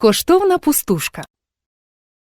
Коштовна пустушка.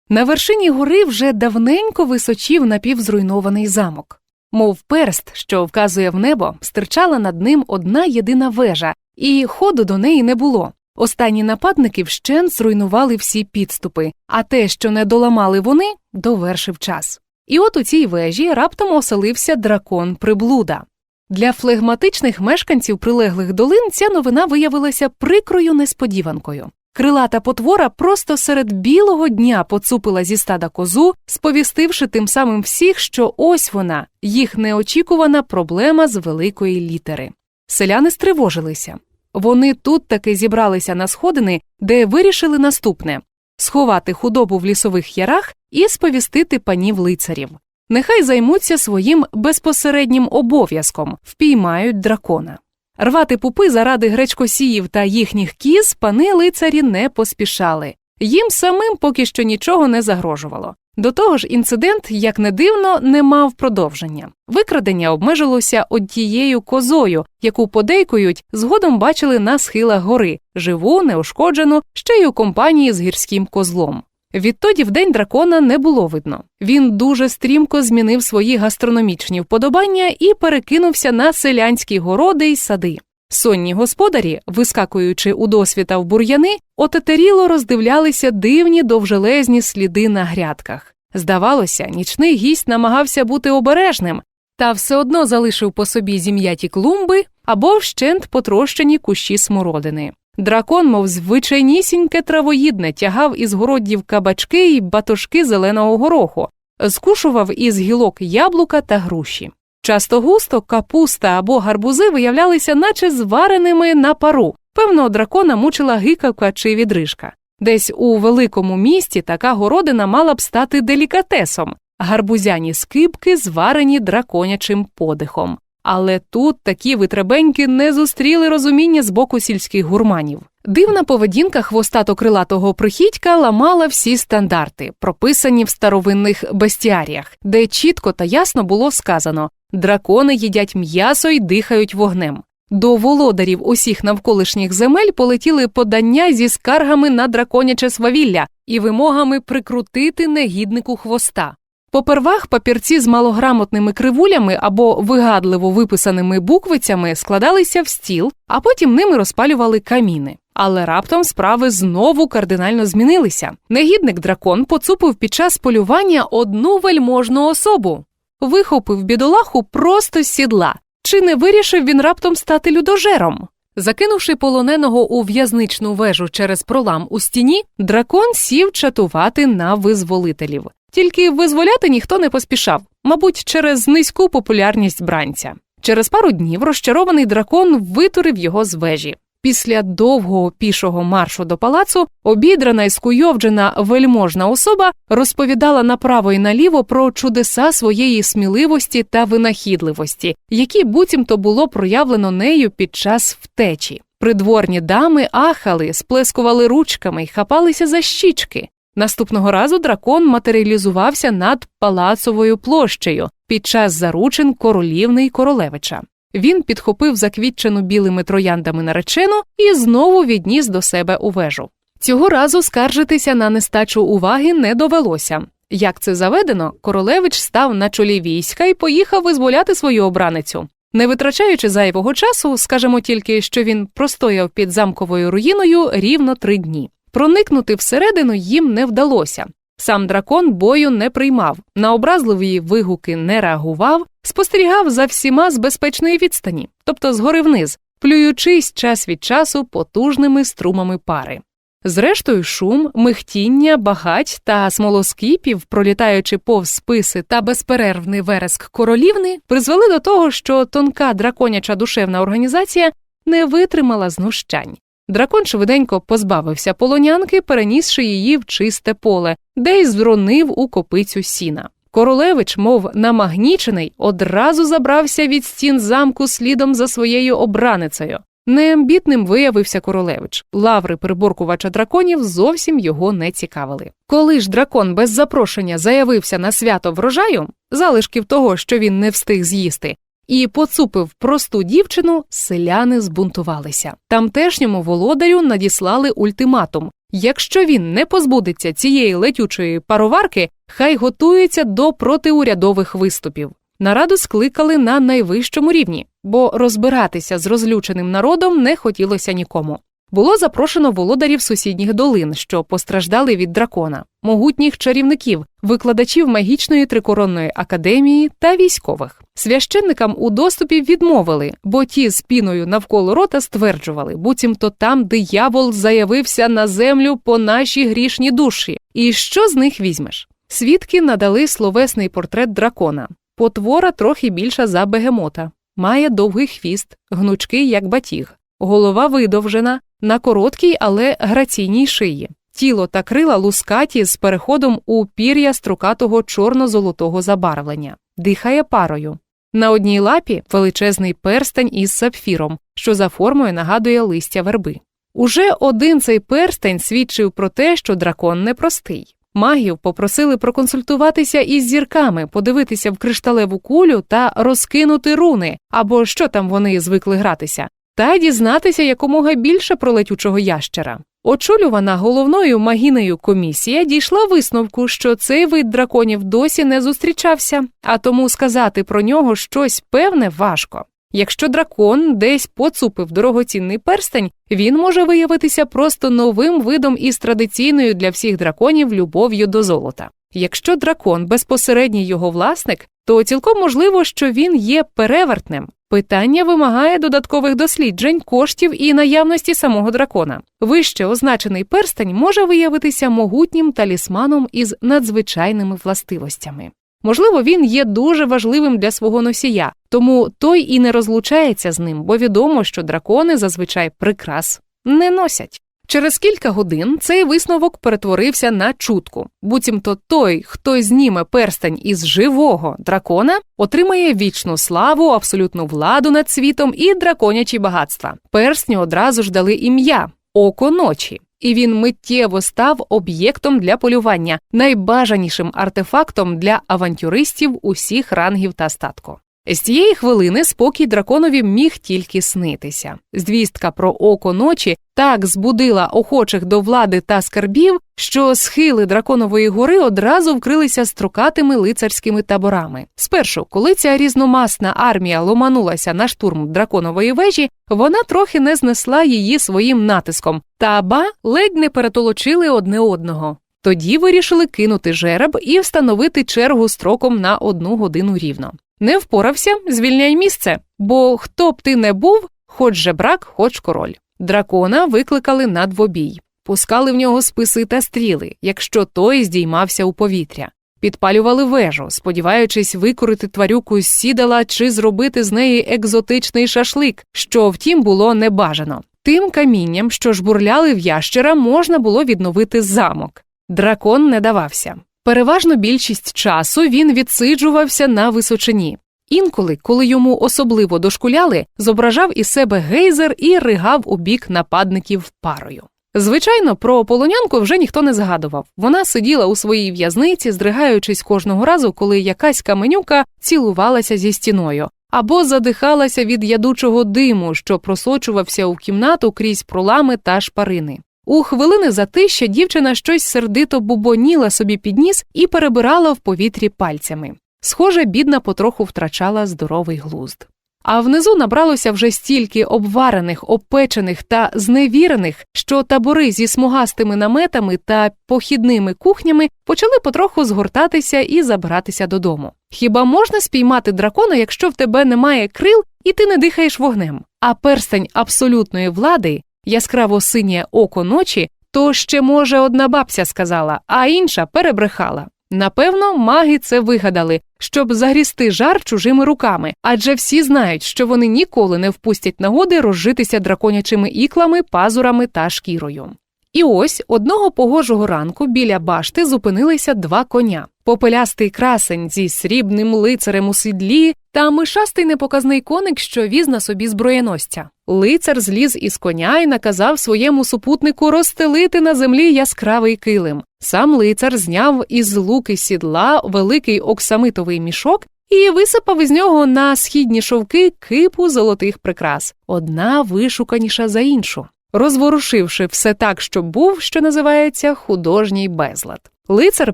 На вершині гори вже давненько височів напівзруйнований замок. Мов перст, що вказує в небо, стирчала над ним одна єдина вежа, і ходу до неї не було. Останні нападники вщент зруйнували всі підступи, а те, що не доламали вони, довершив час. І от у цій вежі раптом оселився дракон приблуда. Для флегматичних мешканців прилеглих долин ця новина виявилася прикрою несподіванкою. Крилата потвора просто серед білого дня поцупила зі стада козу, сповістивши тим самим всіх, що ось вона, їх неочікувана проблема з великої літери. Селяни стривожилися. Вони тут таки зібралися на сходини, де вирішили наступне сховати худобу в лісових ярах і сповістити панів лицарів. Нехай займуться своїм безпосереднім обов'язком, впіймають дракона. Рвати пупи заради гречкосіїв та їхніх кіз пани лицарі не поспішали. Їм самим поки що нічого не загрожувало. До того ж, інцидент, як не дивно, не мав продовження. Викрадення обмежилося однією козою, яку подейкують, згодом бачили на схилах гори, живу, неушкоджену, ще й у компанії з гірським козлом. Відтоді в день дракона не було видно. Він дуже стрімко змінив свої гастрономічні вподобання і перекинувся на селянські городи й сади. Сонні господарі, вискакуючи у досвіта в бур'яни, отетеріло роздивлялися дивні довжелезні сліди на грядках. Здавалося, нічний гість намагався бути обережним, та все одно залишив по собі зім'яті клумби або вщент потрощені кущі смородини. Дракон, мов звичайнісіньке травоїдне, тягав із городдів кабачки й батошки зеленого гороху, скушував із гілок яблука та груші. Часто густо капуста або гарбузи виявлялися, наче звареними на пару. Певно, дракона мучила гикавка чи відрижка. Десь у великому місті така городина мала б стати делікатесом, гарбузяні скибки, зварені драконячим подихом. Але тут такі витребеньки не зустріли розуміння з боку сільських гурманів. Дивна поведінка хвостато-крилатого прихідька ламала всі стандарти, прописані в старовинних бестіаріях, де чітко та ясно було сказано дракони їдять м'ясо й дихають вогнем. До володарів усіх навколишніх земель полетіли подання зі скаргами на драконяче свавілля і вимогами прикрутити негіднику хвоста. Попервах папірці з малограмотними кривулями або вигадливо виписаними буквицями складалися в стіл, а потім ними розпалювали каміни. Але раптом справи знову кардинально змінилися. Негідник дракон поцупив під час полювання одну вельможну особу, вихопив бідолаху просто з сідла. Чи не вирішив він раптом стати людожером? Закинувши полоненого у в'язничну вежу через пролам у стіні, дракон сів чатувати на визволителів. Тільки визволяти ніхто не поспішав, мабуть, через низьку популярність бранця. Через пару днів розчарований дракон витурив його з вежі. Після довгого пішого маршу до палацу обідрана і скуйовджена вельможна особа розповідала направо і наліво про чудеса своєї сміливості та винахідливості, які буцімто було проявлено нею під час втечі. Придворні дами ахали, сплескували ручками й хапалися за щічки. Наступного разу дракон матеріалізувався над палацовою площею під час заручин королівни й королевича. Він підхопив заквітчену білими трояндами наречену і знову відніс до себе у вежу. Цього разу скаржитися на нестачу уваги не довелося. Як це заведено, королевич став на чолі війська і поїхав визволяти свою обраницю. Не витрачаючи зайвого часу, скажемо тільки, що він простояв під замковою руїною рівно три дні. Проникнути всередину їм не вдалося. Сам дракон бою не приймав, на образливі вигуки не реагував, спостерігав за всіма з безпечної відстані, тобто згори вниз, плюючись час від часу потужними струмами пари. Зрештою, шум, михтіння, багать та смолоскипів, пролітаючи повз списи та безперервний вереск королівни, призвели до того, що тонка драконяча душевна організація не витримала знущань. Дракон швиденько позбавився полонянки, перенісши її в чисте поле, де й зронив у копицю сіна. Королевич, мов намагнічений, одразу забрався від стін замку слідом за своєю обраницею. Неамбітним виявився королевич. Лаври приборкувача драконів зовсім його не цікавили. Коли ж дракон без запрошення заявився на свято врожаю, залишків того, що він не встиг з'їсти, і поцупив просту дівчину, селяни збунтувалися. Тамтешньому володарю надіслали ультиматум Якщо він не позбудеться цієї летючої пароварки, хай готується до протиурядових виступів. Нараду скликали на найвищому рівні, бо розбиратися з розлюченим народом не хотілося нікому. Було запрошено володарів сусідніх долин, що постраждали від дракона, могутніх чарівників, викладачів магічної трикоронної академії та військових. Священникам у доступі відмовили, бо ті з піною навколо рота стверджували, буцімто там диявол заявився на землю по нашій грішні душі. І що з них візьмеш? Свідки надали словесний портрет дракона. Потвора трохи більша за бегемота, має довгий хвіст, гнучкий, як батіг, голова видовжена, на короткій, але граційній шиї. Тіло та крила лускаті з переходом у пір'я строкатого чорно-золотого забарвлення, дихає парою. На одній лапі величезний перстень із сапфіром, що за формою нагадує листя верби. Уже один цей перстень свідчив про те, що дракон непростий. Магів попросили проконсультуватися із зірками, подивитися в кришталеву кулю та розкинути руни, або що там вони звикли гратися, та дізнатися якомога більше про летючого ящера. Очолювана головною магінею комісія дійшла висновку, що цей вид драконів досі не зустрічався, а тому сказати про нього щось певне важко. Якщо дракон десь поцупив дорогоцінний перстень, він може виявитися просто новим видом із традиційною для всіх драконів любов'ю до золота. Якщо дракон безпосередній його власник, то цілком можливо, що він є перевертним. Питання вимагає додаткових досліджень, коштів і наявності самого дракона. Вище означений перстень може виявитися могутнім талісманом із надзвичайними властивостями. Можливо, він є дуже важливим для свого носія, тому той і не розлучається з ним, бо відомо, що дракони зазвичай прикрас не носять. Через кілька годин цей висновок перетворився на чутку. Буцімто той, хто зніме перстень із живого дракона, отримає вічну славу, абсолютну владу над світом і драконячі багатства. Перстню одразу ж дали ім'я око ночі. І він миттєво став об'єктом для полювання, найбажанішим артефактом для авантюристів усіх рангів та статку. З цієї хвилини спокій драконові міг тільки снитися. Звістка про око ночі так збудила охочих до влади та скарбів, що схили драконової гори одразу вкрилися строкатими лицарськими таборами. Спершу, коли ця різномасна армія ломанулася на штурм драконової вежі, вона трохи не знесла її своїм натиском, та ба ледь не перетолочили одне одного. Тоді вирішили кинути жереб і встановити чергу строком на одну годину рівно. Не впорався, звільняй місце, бо хто б ти не був, хоч жебрак, хоч король. Дракона викликали на двобій, пускали в нього списи та стріли, якщо той здіймався у повітря, підпалювали вежу, сподіваючись викорити тварюку з сідала чи зробити з неї екзотичний шашлик, що втім було небажано. Тим камінням, що жбурляли в ящера, можна було відновити замок. Дракон не давався. Переважно більшість часу він відсиджувався на височині. Інколи, коли йому особливо дошкуляли, зображав із себе гейзер і ригав у бік нападників парою. Звичайно, про полонянку вже ніхто не згадував. Вона сиділа у своїй в'язниці, здригаючись кожного разу, коли якась каменюка цілувалася зі стіною, або задихалася від ядучого диму, що просочувався у кімнату крізь пролами та шпарини. У хвилини затища дівчина щось сердито бубоніла собі під ніс і перебирала в повітрі пальцями. Схоже, бідна потроху втрачала здоровий глузд. А внизу набралося вже стільки обварених, опечених та зневірених, що табори зі смугастими наметами та похідними кухнями почали потроху згортатися і забиратися додому. Хіба можна спіймати дракона, якщо в тебе немає крил і ти не дихаєш вогнем? А перстень абсолютної влади яскраво синє око ночі, то ще, може, одна бабця сказала, а інша перебрехала. Напевно, маги це вигадали, щоб загрісти жар чужими руками, адже всі знають, що вони ніколи не впустять нагоди розжитися драконячими іклами, пазурами та шкірою. І ось одного погожого ранку біля башти зупинилися два коня попелястий красень зі срібним лицарем у сідлі та мишастий непоказний коник, що віз на собі зброєносця. Лицар зліз із коня і наказав своєму супутнику розстелити на землі яскравий килим. Сам лицар зняв із луки сідла великий оксамитовий мішок і висипав із нього на східні шовки кипу золотих прикрас, одна вишуканіша за іншу. розворушивши все так, щоб був, що називається художній безлад. Лицар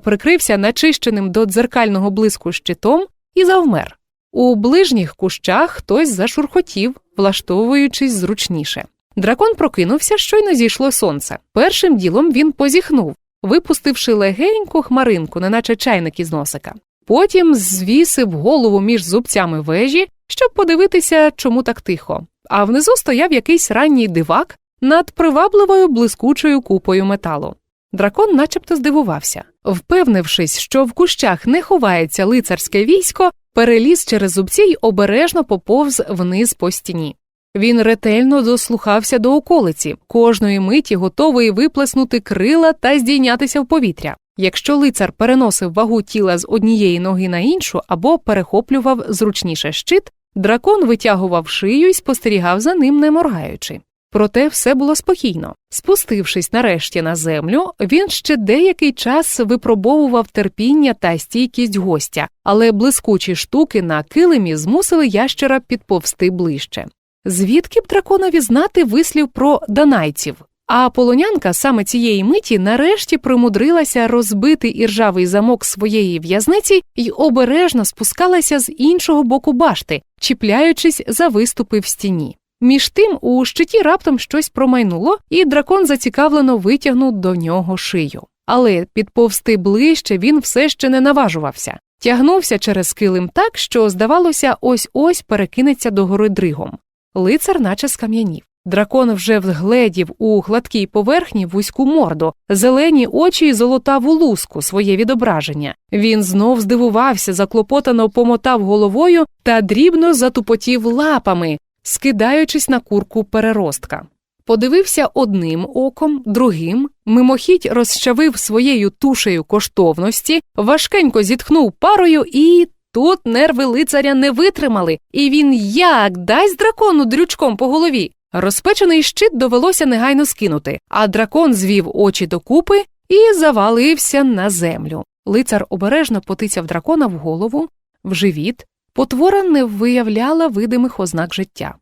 прикрився начищеним до дзеркального блиску щитом і завмер. У ближніх кущах хтось зашурхотів, влаштовуючись зручніше. Дракон прокинувся, щойно зійшло сонце. Першим ділом він позіхнув, випустивши легеньку хмаринку, неначе чайник із носика. Потім звісив голову між зубцями вежі, щоб подивитися, чому так тихо. А внизу стояв якийсь ранній дивак над привабливою блискучою купою металу. Дракон начебто здивувався. Впевнившись, що в кущах не ховається лицарське військо, переліз через зубці й обережно поповз вниз по стіні. Він ретельно дослухався до околиці, кожної миті готовий виплеснути крила та здійнятися в повітря. Якщо лицар переносив вагу тіла з однієї ноги на іншу або перехоплював зручніше щит, дракон витягував шию і спостерігав за ним, не моргаючи. Проте все було спокійно. Спустившись нарешті на землю, він ще деякий час випробовував терпіння та стійкість гостя, але блискучі штуки на килимі змусили ящера підповсти ближче. Звідки б драконові знати вислів про данайців? А полонянка саме цієї миті нарешті примудрилася розбити іржавий замок своєї в'язниці і обережно спускалася з іншого боку башти, чіпляючись за виступи в стіні. Між тим у щиті раптом щось промайнуло, і дракон зацікавлено витягнув до нього шию. Але підповзти ближче він все ще не наважувався, тягнувся через килим так, що, здавалося, ось ось перекинеться до гори дригом. Лицар наче скам'янів. Дракон вже вгледів у гладкій поверхні вузьку морду, зелені очі й золотаву луску своє відображення. Він знов здивувався, заклопотано помотав головою та дрібно затупотів лапами, скидаючись на курку переростка. Подивився одним оком, другим, мимохідь розчавив своєю тушею коштовності, важкенько зітхнув парою і. Тут нерви лицаря не витримали, і він як дасть дракону дрючком по голові. Розпечений щит довелося негайно скинути, а дракон звів очі докупи і завалився на землю. Лицар обережно потицяв дракона в голову, в живіт, потвора не виявляла видимих ознак життя.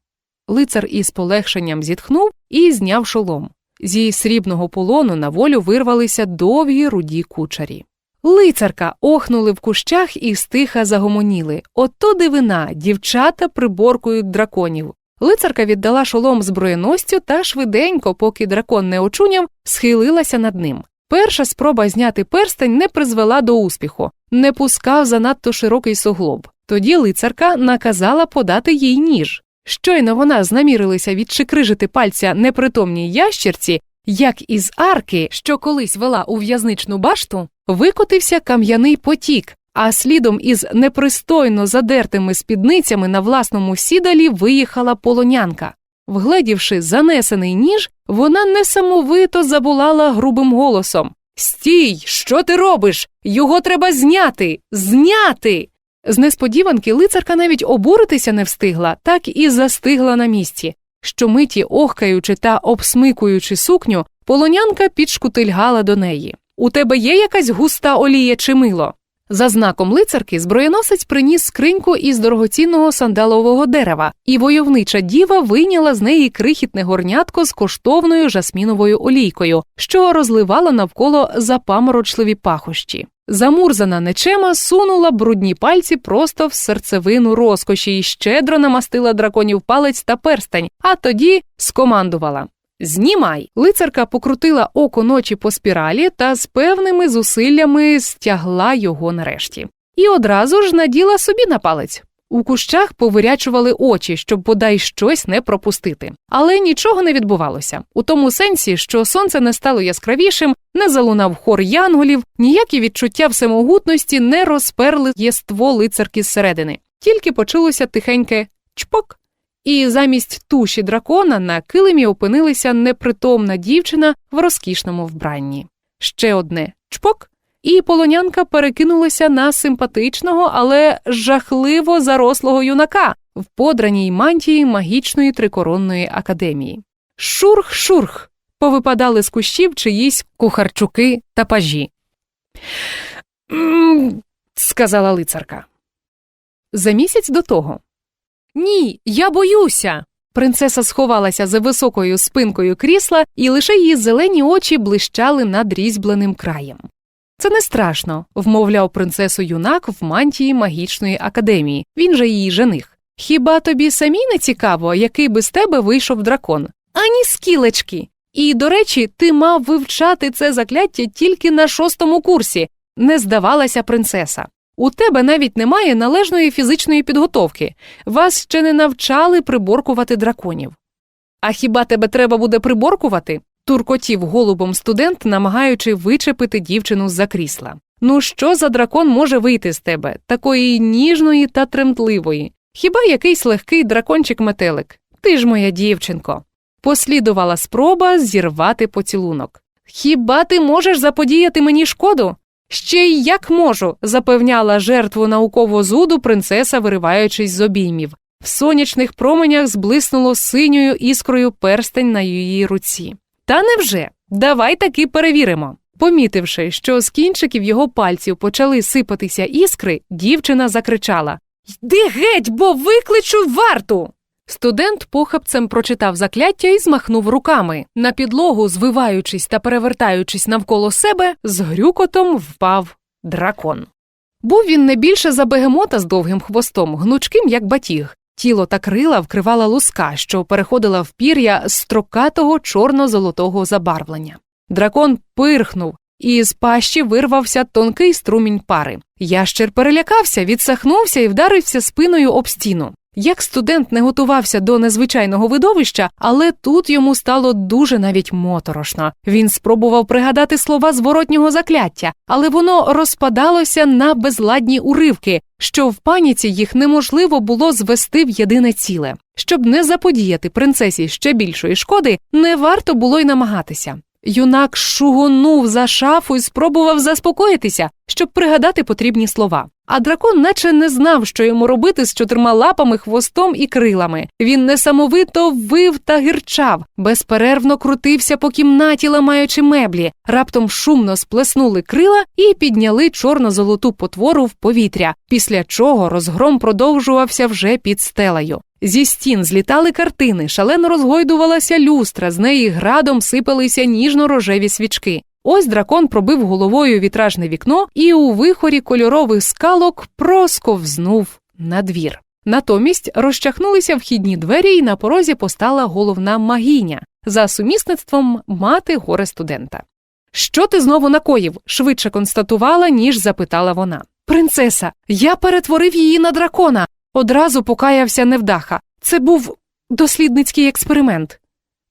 Лицар із полегшенням зітхнув і зняв шолом. Зі срібного полону на волю вирвалися довгі руді кучарі. Лицарка охнули в кущах і стиха загомоніли. Ото дивина, дівчата приборкують драконів. Лицарка віддала шолом зброєносцю та швиденько, поки дракон не очуняв, схилилася над ним. Перша спроба зняти перстень не призвела до успіху, не пускав занадто широкий суглоб. Тоді лицарка наказала подати їй ніж. Щойно вона знамірилася відчикрижити пальця непритомній ящерці, як із арки, що колись вела у в'язничну башту, викотився кам'яний потік, а слідом із непристойно задертими спідницями на власному сідалі виїхала полонянка. Вгледівши занесений ніж, вона несамовито забулала грубим голосом Стій, що ти робиш? Його треба зняти, зняти. З несподіванки лицарка навіть обуритися не встигла, так і застигла на місці. Щомиті, охкаючи та обсмикуючи сукню, полонянка підшкутильгала до неї. У тебе є якась густа олія чи мило? За знаком лицарки зброєносець приніс скриньку із дорогоцінного сандалового дерева, і войовнича діва вийняла з неї крихітне горнятко з коштовною жасміновою олійкою, що розливала навколо запаморочливі пахощі. Замурзана нечема сунула брудні пальці просто в серцевину розкоші і щедро намастила драконів палець та перстень, а тоді скомандувала Знімай! Лицарка покрутила око ночі по спіралі та з певними зусиллями стягла його нарешті. І одразу ж наділа собі на палець. У кущах повирячували очі, щоб бодай щось не пропустити. Але нічого не відбувалося. У тому сенсі, що сонце не стало яскравішим, не залунав хор янголів, ніякі відчуття всемогутності не розперли єство лицарки зсередини. Тільки почулося тихеньке чпок. І замість туші дракона на килимі опинилася непритомна дівчина в розкішному вбранні. Ще одне чпок, і полонянка перекинулася на симпатичного, але жахливо зарослого юнака в подраній мантії магічної трикоронної академії. Шурх-шурх! повипадали з кущів чиїсь кухарчуки та пажі. Сказала лицарка. За місяць до того. Ні, я боюся. Принцеса сховалася за високою спинкою крісла, і лише її зелені очі блищали над різьбленим краєм. Це не страшно, вмовляв принцесу юнак в мантії магічної академії, він же її жених. Хіба тобі самій не цікаво, який би з тебе вийшов дракон? Ані скілечки. І, до речі, ти мав вивчати це закляття тільки на шостому курсі, не здавалася принцеса. У тебе навіть немає належної фізичної підготовки, вас ще не навчали приборкувати драконів. А хіба тебе треба буде приборкувати? туркотів голубом студент, намагаючи вичепити дівчину з-за крісла. Ну що за дракон може вийти з тебе, такої ніжної та тремтливої? Хіба якийсь легкий дракончик-метелик? Ти ж моя дівчинко. Послідувала спроба зірвати поцілунок. Хіба ти можеш заподіяти мені шкоду? Ще й як можу, запевняла жертву наукового зуду принцеса, вириваючись з обіймів. В сонячних променях зблиснуло синьою іскрою перстень на її руці. Та невже? Давай таки перевіримо. Помітивши, що з кінчиків його пальців почали сипатися іскри, дівчина закричала Йди геть, бо викличу варту. Студент похапцем прочитав закляття і змахнув руками. На підлогу, звиваючись та перевертаючись навколо себе, з грюкотом впав дракон. Був він не більше за бегемота з довгим хвостом, гнучким, як батіг. Тіло та крила вкривала луска, що переходила в пір'я строкатого чорно-золотого забарвлення. Дракон пирхнув, і з пащі вирвався тонкий струмінь пари. Ящер перелякався, відсахнувся і вдарився спиною об стіну. Як студент не готувався до незвичайного видовища, але тут йому стало дуже навіть моторошно. Він спробував пригадати слова зворотнього закляття, але воно розпадалося на безладні уривки, що в паніці їх неможливо було звести в єдине ціле. Щоб не заподіяти принцесі ще більшої шкоди, не варто було й намагатися. Юнак шугонув за шафу і спробував заспокоїтися, щоб пригадати потрібні слова. А дракон наче не знав, що йому робити з чотирма лапами, хвостом і крилами. Він несамовито вив та гірчав, безперервно крутився по кімнаті, ламаючи меблі, раптом шумно сплеснули крила і підняли чорно-золоту потвору в повітря, після чого розгром продовжувався вже під стелею. Зі стін злітали картини, шалено розгойдувалася люстра, з неї градом сипалися ніжно-рожеві свічки. Ось дракон пробив головою вітражне вікно і у вихорі кольорових скалок просковзнув на двір. Натомість розчахнулися вхідні двері, і на порозі постала головна магіня за сумісництвом мати горе студента. Що ти знову накоїв? швидше констатувала, ніж запитала вона. Принцеса, я перетворив її на дракона. Одразу покаявся невдаха. Це був дослідницький експеримент.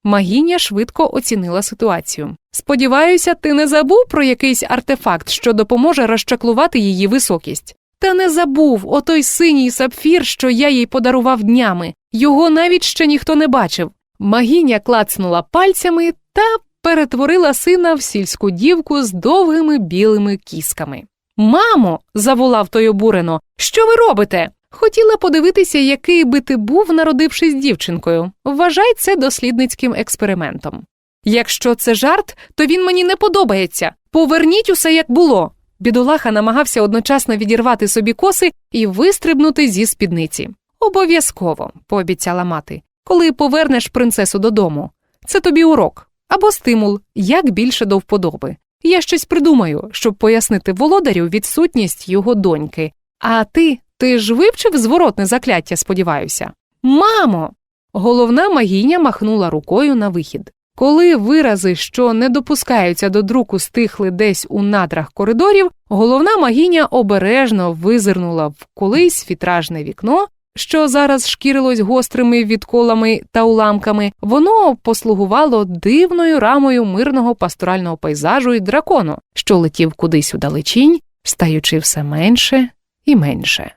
Магіня швидко оцінила ситуацію. Сподіваюся, ти не забув про якийсь артефакт, що допоможе розчаклувати її високість. Та не забув отой синій сапфір, що я їй подарував днями. Його навіть ще ніхто не бачив. Магіня клацнула пальцями та перетворила сина в сільську дівку з довгими білими кісками. Мамо, заволав той обурено, що ви робите? Хотіла подивитися, який би ти був, народившись дівчинкою. Вважай це дослідницьким експериментом. Якщо це жарт, то він мені не подобається. Поверніть усе як було. Бідолаха намагався одночасно відірвати собі коси і вистрибнути зі спідниці. Обов'язково, пообіцяла мати, коли повернеш принцесу додому. Це тобі урок або стимул, як більше до вподоби. Я щось придумаю, щоб пояснити володарю відсутність його доньки. А ти, ти ж вивчив зворотне закляття, сподіваюся. Мамо. Головна магіня махнула рукою на вихід. Коли вирази, що не допускаються до друку, стихли десь у надрах коридорів, головна магіня обережно визирнула в колись вітражне вікно, що зараз шкірилось гострими відколами та уламками, воно послугувало дивною рамою мирного пасторального пейзажу і дракону, що летів кудись у далечінь, стаючи все менше і менше.